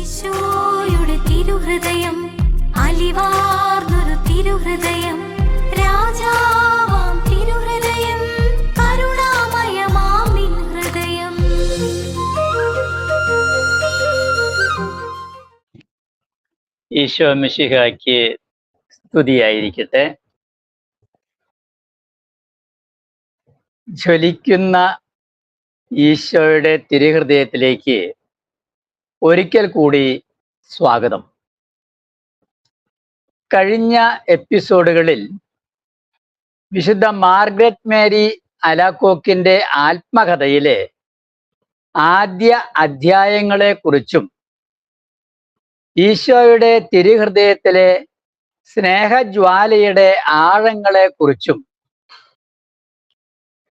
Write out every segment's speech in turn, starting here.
ഈശോയുടെ തിരുഹൃദയം അലിവാർന്നൊരു തിരുഹൃദയം. രാജാവാം തിരുഹൃദയം കരുണാമയമാം നിൻ ഹൃദയം ഈശോ മിഷിഹാക്ക് സ്തുതിയായിരിക്കട്ടെ. ജ്വലിക്കുന്ന ഈശോയുടെ തിരുഹൃദയത്തിലേക്ക് ഒരിക്കൽ കൂടി സ്വാഗതം. കഴിഞ്ഞ എപ്പിസോഡുകളിൽ വിശുദ്ധ മാർഗ്രറ്റ് മേരി അലാക്കോക്കിന്റെ ആത്മകഥയിലെ ആദ്യ അധ്യായങ്ങളെ കുറിച്ചും ഈശോയുടെ തിരുഹൃദയത്തിലെ സ്നേഹജ്വാലയുടെ ആഴങ്ങളെ കുറിച്ചും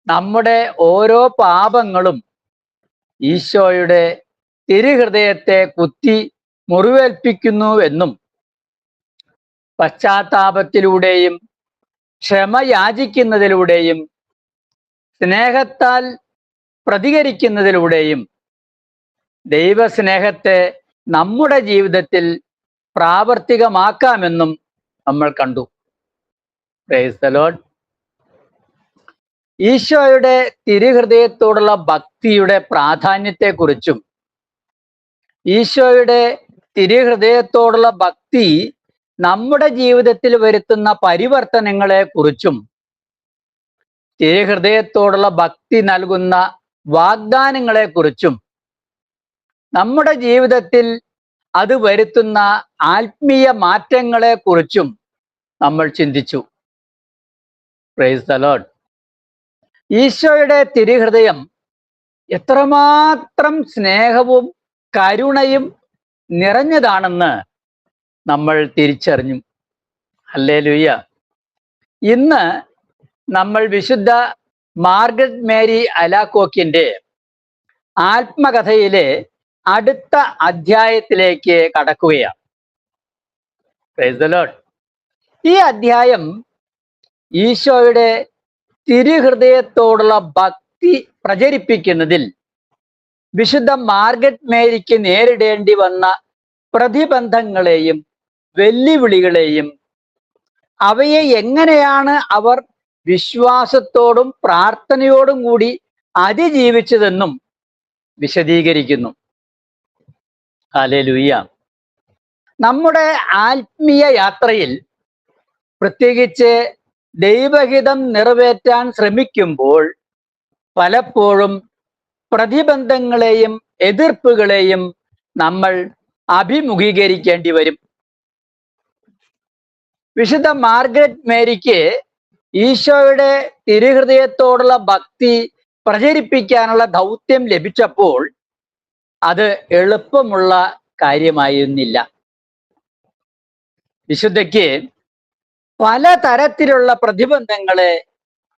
നമ്മുടെ ഓരോ പാപങ്ങളും ഈശോയുടെ തിരുഹൃദയത്തെ കുത്തി മുറിവേൽപ്പിക്കുന്നുവെന്നും പശ്ചാത്താപത്തിലൂടെയും ക്ഷമ യാചിക്കുന്നതിലൂടെയും സ്നേഹത്താൽ പ്രതികരിക്കുന്നതിലൂടെയും ദൈവസ്നേഹത്തെ നമ്മുടെ ജീവിതത്തിൽ പ്രാവർത്തികമാക്കാമെന്നും നമ്മൾ കണ്ടു. ലോൺ ഈശോയുടെ തിരുഹൃദയത്തോടുള്ള ഭക്തിയുടെ പ്രാധാന്യത്തെക്കുറിച്ചും ഈശോയുടെ തിരുഹൃദയത്തോടുള്ള ഭക്തി നമ്മുടെ ജീവിതത്തിൽ വരുത്തുന്ന പരിവർത്തനങ്ങളെ കുറിച്ചും തിരുഹൃദയത്തോടുള്ള ഭക്തി നൽകുന്ന വാഗ്ദാനങ്ങളെ കുറിച്ചും നമ്മുടെ ജീവിതത്തിൽ അത് വരുത്തുന്ന ആത്മീയ മാറ്റങ്ങളെ കുറിച്ചും നമ്മൾ ചിന്തിച്ചു. പ്രൈസ് ലോഡ് ഈശോയുടെ തിരുഹൃദയം എത്രമാത്രം സ്നേഹവും കരുണയും നിറഞ്ഞതാണെന്ന് നമ്മൾ തിരിച്ചറിഞ്ഞു. അല്ലേ ലുയ്യ ഇന്ന് നമ്മൾ വിശുദ്ധ മാർഗരറ്റ് മേരി അലാക്കോക്കിന്റെ ആത്മകഥയിലെ അടുത്ത അധ്യായത്തിലേക്ക് കടക്കുകയാണ്. ഈ അധ്യായം ഈശോയുടെ തിരുഹൃദയത്തോടുള്ള ഭക്തി പ്രചരിപ്പിക്കുന്നതിൽ വിശുദ്ധ മാർഗറ്റ് മേരിക്ക് നേരിടേണ്ടി വന്ന പ്രതിബന്ധങ്ങളെയും വെല്ലുവിളികളെയും അവയെ എങ്ങനെയാണ് അവർ വിശ്വാസത്തോടും പ്രാർത്ഥനയോടും കൂടി അതിജീവിച്ചതെന്നും വിശദീകരിക്കുന്നു. അലലുയ്യ നമ്മുടെ ആത്മീയ യാത്രയിൽ പ്രത്യേകിച്ച് ദൈവഹിതം നിറവേറ്റാൻ ശ്രമിക്കുമ്പോൾ പലപ്പോഴും പ്രതിബന്ധങ്ങളെയും എതിർപ്പുകളെയും നമ്മൾ അഭിമുഖീകരിക്കേണ്ടി വരും. വിശുദ്ധ മാർഗരറ്റ് മേരിക്ക് ഈശോയുടെ തിരുഹൃദയത്തോടുള്ള ഭക്തി പ്രചരിപ്പിക്കാനുള്ള ദൗത്യം ലഭിച്ചപ്പോൾ അത് എളുപ്പമുള്ള കാര്യമായിരുന്നില്ല. വിശുദ്ധയ്ക്ക് പലതരത്തിലുള്ള പ്രതിബന്ധങ്ങളെ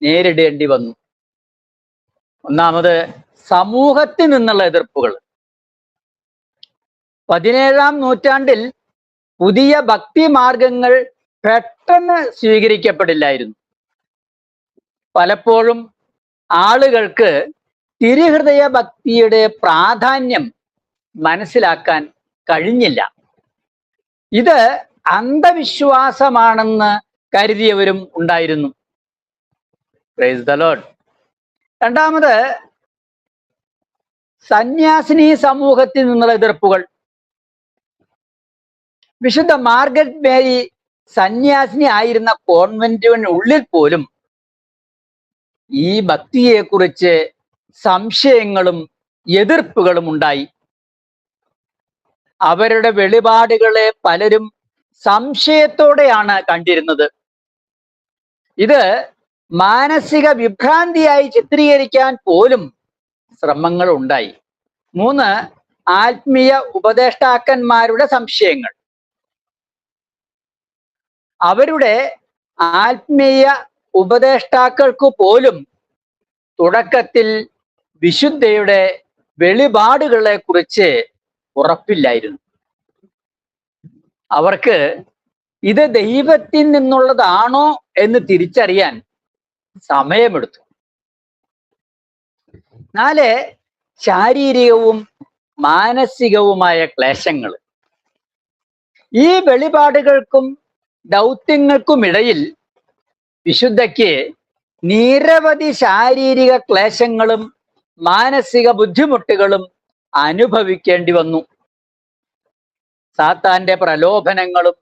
നേരിടേണ്ടി വന്നു. ഒന്നാമത് സമൂഹത്തിൽ നിന്നുള്ള എതിർപ്പുകൾ. പതിനേഴാം നൂറ്റാണ്ടിൽ പുതിയ ഭക്തി മാർഗങ്ങൾ പെട്ടെന്ന് സ്വീകരിക്കപ്പെടില്ലായിരുന്നു. പലപ്പോഴും ആളുകൾക്ക് തിരുഹൃദയ ഭക്തിയുടെ പ്രാധാന്യം മനസ്സിലാക്കാൻ കഴിഞ്ഞില്ല. ഇത് അന്ധവിശ്വാസമാണെന്ന് കരുതിയവരും ഉണ്ടായിരുന്നു. രണ്ടാമത് സന്യാസിനി സമൂഹത്തിൽ നിന്നുള്ള എതിർപ്പുകൾ. വിശുദ്ധ മാർഗരറ്റ് മേരി സന്യാസിനി ആയിരുന്ന കോൺവെന്റിനുള്ളിൽ പോലും ഈ ഭക്തിയെക്കുറിച്ച് സംശയങ്ങളും എതിർപ്പുകളും ഉണ്ടായി. അവരുടെ വെളിപാടുകളെ പലരും സംശയത്തോടെയാണ് കണ്ടിരുന്നത്. ഇത് മാനസിക വിഭ്രാന്തിയായി ചിത്രീകരിക്കാൻ പോലും ശ്രമങ്ങൾ ഉണ്ടായി മൂന്ന് ആത്മീയ ഉപദേഷ്ടാക്കന്മാരുടെ സംശയങ്ങൾ. അവരുടെ ആത്മീയ ഉപദേഷ്ടാക്കൾക്ക് പോലും തുടക്കത്തിൽ വിശുദ്ധയുടെ വെളിപാടുകളെ കുറിച്ച് ഉറപ്പില്ലായിരുന്നു. അവർക്ക് ഇത് ദൈവത്തിൽ നിന്നുള്ളതാണോ എന്ന് തിരിച്ചറിയാൻ സമയമെടുത്തു. നാല് ശാരീരികവും മാനസികവുമായ ക്ലേശങ്ങൾ. ഈ വെളിപാടുകൾക്കും ദൗത്യങ്ങൾക്കും ഇടയിൽ വിശുദ്ധയ്ക്ക് നിരവധി ശാരീരിക ക്ലേശങ്ങളും മാനസിക ബുദ്ധിമുട്ടുകളും അനുഭവിക്കേണ്ടി വന്നു. സാത്താന്റെ പ്രലോഭനങ്ങളും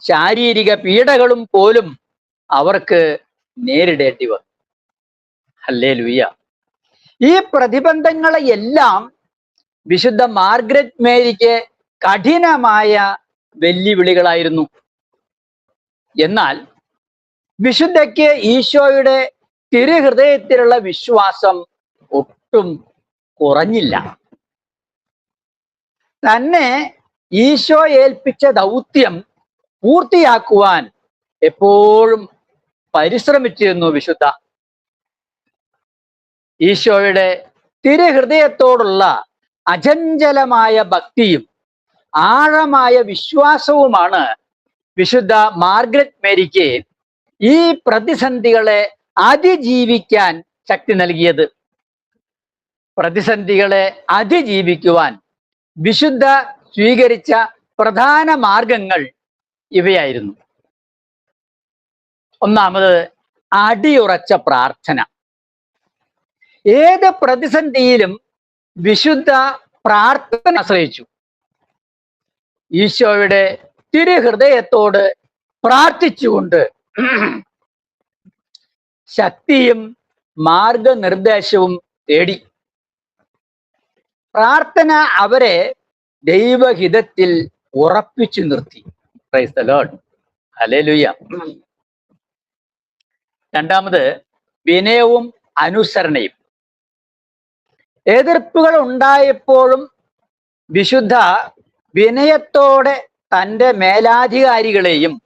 ശാരീരിക പീഡകളും പോലും അവർക്ക് നേരിടേണ്ടി വന്നു. അല്ലേ ലുയ്യ ഈ പ്രതിബന്ധങ്ങളെ എല്ലാം വിശുദ്ധ മാർഗ്രറ്റ് മേരിക്ക് കഠിനമായ വെല്ലുവിളികളായിരുന്നു. എന്നാൽ വിശുദ്ധയ്ക്ക് ഈശോയുടെ തിരുഹൃദയത്തിലുള്ള വിശ്വാസം ഒട്ടും കുറഞ്ഞില്ല. തന്നെ ഈശോ ഏൽപ്പിച്ച ദൗത്യം പൂർത്തിയാക്കുവാൻ എപ്പോഴും പരിശ്രമിച്ചിരുന്നു വിശുദ്ധ. ഈശോയുടെ തിരുഹൃദയത്തോടുള്ള അചഞ്ചലമായ ഭക്തിയും ആഴമായ വിശ്വാസവുമാണ് വിശുദ്ധ മാർഗ്രറ്റ് മേരിക്ക് ഈ പ്രതിസന്ധികളെ അതിജീവിക്കാൻ ശക്തി നൽകിയത്. പ്രതിസന്ധികളെ അതിജീവിക്കുവാൻ വിശുദ്ധ സ്വീകരിച്ച പ്രധാന മാർഗങ്ങൾ ഇവയായിരുന്നു. ഒന്നാമത് അടിയുറച്ച പ്രാർത്ഥന. ഏത് പ്രതിസന്ധിയിലും വിശുദ്ധ പ്രാർത്ഥന ആശ്രയിച്ചു. ഈശോയുടെ തിരുഹൃദയത്തോട് പ്രാർത്ഥിച്ചുകൊണ്ട് ശക്തിയും മാർഗനിർദ്ദേശവും തേടി. പ്രാർത്ഥന അവരെ ദൈവഹിതത്തിൽ ഉറപ്പിച്ചു നിർത്തി. ഹല്ലേലൂയ രണ്ടാമത് വിനയവും അനുസരണയും. എതിർപ്പുകൾ ഉണ്ടായപ്പോഴും വിശുദ്ധ വിനയത്തോടെ തന്റെ മേലാധികാരികളെയും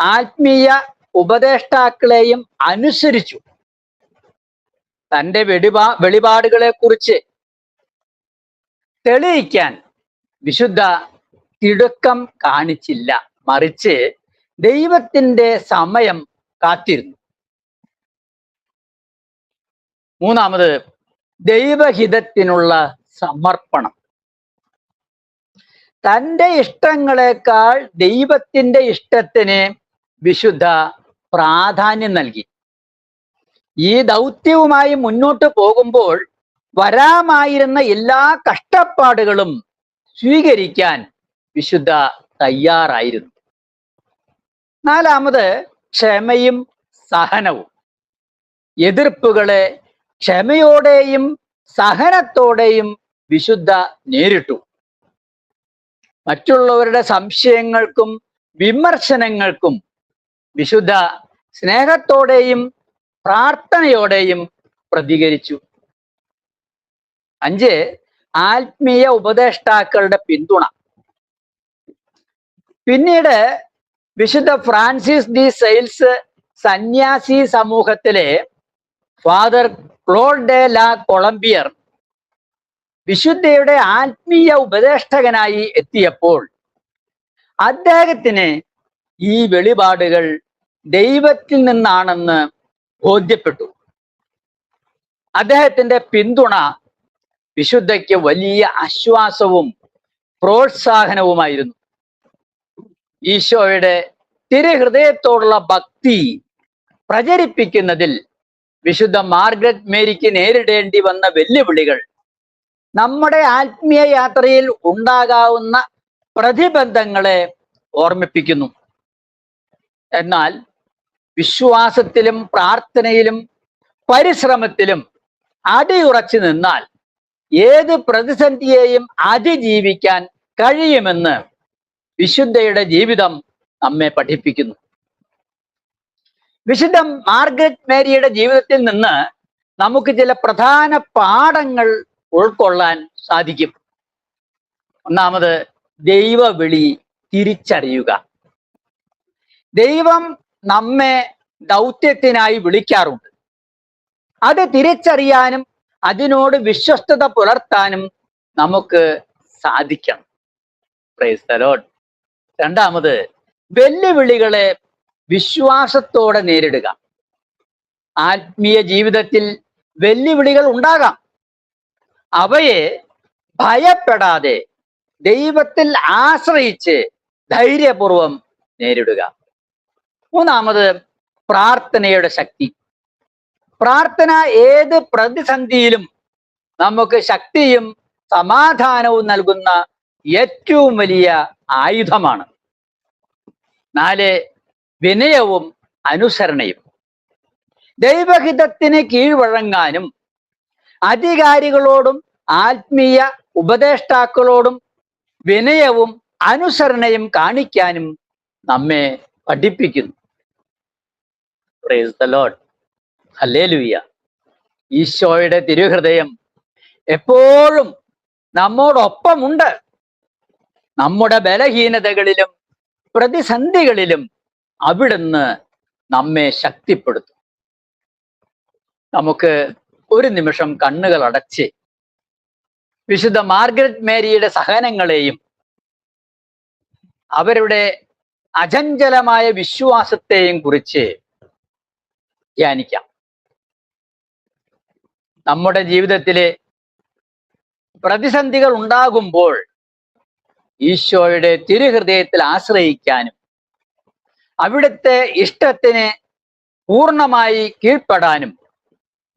ആത്മീയ ഉപദേഷ്ടാക്കളെയും അനുസരിച്ചു. തന്റെ വെടിപാ വെളിപാടുകളെ കുറിച്ച് തെളിയിക്കാൻ വിശുദ്ധ തിടുക്കം കാണിച്ചില്ല. മറിച്ച് ദൈവത്തിന്റെ സമയം കാത്തിരുന്നു. മൂന്നാമത് ദൈവഹിതത്തിനുള്ള സമർപ്പണം. തന്റെ ഇഷ്ടങ്ങളെക്കാൾ ദൈവത്തിന്റെ ഇഷ്ടത്തിന് വിശുദ്ധ പ്രാധാന്യം നൽകി. ഈ ദൗത്യവുമായി മുന്നോട്ട് പോകുമ്പോൾ വരാമായിരുന്ന എല്ലാ കഷ്ടപ്പാടുകളും സ്വീകരിക്കാൻ വിശുദ്ധ തയ്യാറായിരുന്നു. നാലാമത് ക്ഷമയും സഹനവും. എതിർപ്പുകളെ ക്ഷമയോടെയും സഹനത്തോടെയും വിശുദ്ധ നേരിട്ടു. മറ്റുള്ളവരുടെ സംശയങ്ങൾക്കും വിമർശനങ്ങൾക്കും വിശുദ്ധ സ്നേഹത്തോടെയും പ്രാർത്ഥനയോടെയും പ്രതികരിച്ചു. അഞ്ച് ആത്മീയ ഉപദേഷ്ടാക്കളുടെ പിന്തുണ. പിന്നീട് വിശുദ്ധ ഫ്രാൻസിസ് ഡി സെയിൽസ് സന്യാസി സമൂഹത്തിലെ ഫാദർ ക്ലോഡ് ലാ കൊളംബിയർ വിശുദ്ധയുടെ ആത്മീയ ഉപദേഷ്ടകനായി എത്തിയപ്പോൾ അദ്ദേഹത്തിന് ഈ വെളിപാടുകൾ ദൈവത്തിൽ നിന്നാണെന്ന് ബോധ്യപ്പെട്ടു. അദ്ദേഹത്തിന്റെ പിന്തുണ വിശുദ്ധയ്ക്ക് വലിയ ആശ്വാസവും പ്രോത്സാഹനവുമായിരുന്നു. ഈശോയുടെ തിരുഹൃദയത്തോടുള്ള ഭക്തി പ്രചരിപ്പിക്കുന്നതിൽ വിശുദ്ധ മാർഗ്രറ്റ് മേരിക്ക് നേരിടേണ്ടി വന്ന വെല്ലുവിളികൾ. നമ്മുടെ ആത്മീയ യാത്രയിൽ ഉണ്ടാകാവുന്ന പ്രതിബന്ധങ്ങളെ ഓർമ്മിപ്പിക്കുന്നു. എന്നാൽ വിശ്വാസത്തിലും പ്രാർത്ഥനയിലും പരിശ്രമത്തിലും അടിയുറച്ചു നിന്നാൽ ഏത് പ്രതിസന്ധിയെയും അതിജീവിക്കാൻ കഴിയുമെന്ന് വിശുദ്ധയുടെ ജീവിതം നമ്മെ പഠിപ്പിക്കുന്നു. വിശുദ്ധ മാർഗരറ്റ് മേരിയുടെ ജീവിതത്തിൽ നിന്ന് നമുക്ക് ചില പ്രധാന പാഠങ്ങൾ ഉൾക്കൊള്ളാൻ സാധിക്കും. ഒന്നാമത് ദൈവവിളി തിരിച്ചറിയുക. ദൈവം നമ്മെ ദൗത്യത്തിനായി വിളിക്കാറുണ്ട്. അത് തിരിച്ചറിയാനും അതിനോട് വിശ്വസ്തത പുലർത്താനും നമുക്ക് സാധിക്കണം. രണ്ടാമത് വെല്ലുവിളികളെ വിശ്വാസത്തോടെ നേരിടുക. ആത്മീയ ജീവിതത്തിൽ വെല്ലുവിളികൾ ഉണ്ടാകാം. അവയെ ഭയപ്പെടാതെ ദൈവത്തിൽ ആശ്രയിച്ച് ധൈര്യപൂർവം നേരിടുക. മൂന്നാമത് പ്രാർത്ഥനയുടെ ശക്തി. പ്രാർത്ഥന ഏത് പ്രതിസന്ധിയിലും നമുക്ക് ശക്തിയും സമാധാനവും നൽകുന്ന ഏറ്റവും വലിയ ആയുധമാണ്. നാല് വിനയവും അനുസരണയും. ദൈവഹിതത്തിന് കീഴ്വഴങ്ങാനും അധികാരികളോടും ആത്മീയ ഉപദേഷ്ടാക്കളോടും വിനയവും അനുസരണയും കാണിക്കാനും നമ്മെ പഠിപ്പിക്കുന്നു. പ്രൈസ് ഈശോയുടെ തിരുഹൃദയം എപ്പോഴും നമ്മോടൊപ്പമുണ്ട്. നമ്മുടെ ബലഹീനതകളിലും പ്രതിസന്ധികളിലും അവിടുന്ന് നമ്മെ ശക്തിപ്പെടുത്തും. നമുക്ക് ഒരു നിമിഷം കണ്ണുകൾ അടച്ച് വിശുദ്ധ മാർഗരറ്റ് മേരിയുടെ സഹനങ്ങളെയും അവരുടെ അചഞ്ചലമായ വിശ്വാസത്തെയും കുറിച്ച് ധ്യാനിക്കാം. നമ്മുടെ ജീവിതത്തിലെ പ്രതിസന്ധികൾ ഉണ്ടാകുമ്പോൾ ഈശോയുടെ തിരുഹൃദയത്തിൽ ആശ്രയിക്കാനും അവിടുത്തെ ഇഷ്ടത്തിന് പൂർണമായി കീഴ്പ്പെടാനും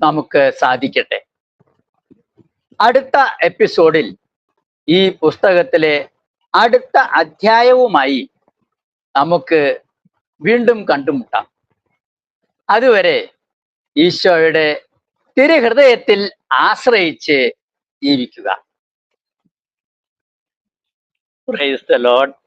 നമുക്ക് സാധിക്കട്ടെ. അടുത്ത എപ്പിസോഡിൽ ഈ പുസ്തകത്തിലെ അടുത്ത അധ്യായവുമായി നമുക്ക് വീണ്ടും കണ്ടുമുട്ടാം. അതുവരെ ഈശോയുടെ തിരുഹൃദയത്തിൽ ആശ്രയിച്ച് ജീവിക്കുക. Praise the load